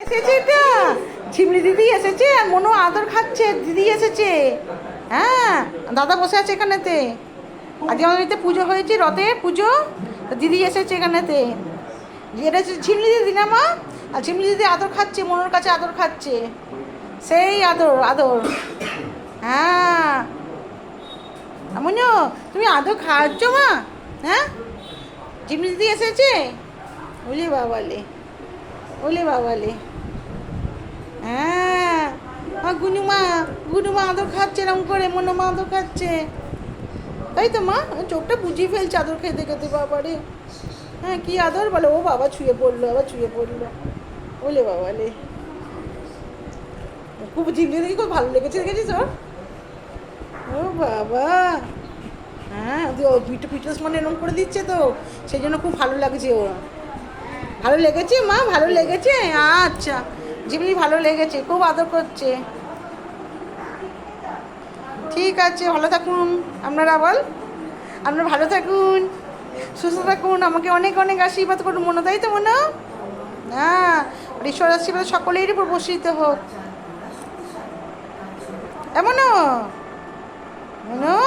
এসেছে এটা? ঝিমলি দিদি এসেছে? আর মনো আদর খাচ্ছে, দিদি এসেছে। হ্যাঁ দাদা বসে আছে এখানেতে। আজকে আমাদের বাড়িতে পুজো হয়েছে রথের পুজো। দিদি এসেছে এখানেতে। এটা হচ্ছে ঝিমলি দিদি না মা? আর ঝিমলি দিদি আদর খাচ্ছে, মনোর কাছে আদর খাচ্ছে। সেই আদর আদর। হ্যাঁ। মনো, তুমি আদর খাওয়াচ্ছ মা? হ্যাঁ? ঝিমলি দিদি এসেছে? ওলে বাবালে। ওলে বাবালে। হ্যাঁ। গুনুমা গুনুমা আদর খাচ্ছে এরকম করে মনে মা আদর খাচ্ছে। তাই তো মা, চোখটা বুঝিয়ে ফেলছে আদর খেতে খেতে, বাবারে। হ্যাঁ কি আদর বলে? ও বাবা ছুঁয়ে পড়ল আবার ছুঁয়ে পড়ল। ওলে বাবালে। খুব ঝিমলে দেখি, খুব ভালো লেগেছে, দেখেছিস ওর? ও বাবা। হ্যাঁ পিঠে পিঠোস মানে এরকম করে দিচ্ছে তো, সেই জন্য খুব ভালো লাগছে ওর। ভালো লেগেছে, মা? ভালো লেগেছে? আচ্ছা জিমনি ভালো লেগেছে, খুব আদর করছে। ঠিক আছে, ভালো থাকুন, আপনারা বল। আপনারা ভালো থাকুন, সুস্থ থাকুন, আমাকে অনেক অনেক আশীর্বাদ করুন, মনে তাই তো মনে হ্যাঁ? আর ঈশ্বর আশীর্বাদ সকলেরই উপর বসিত হোক। এমনও? মনো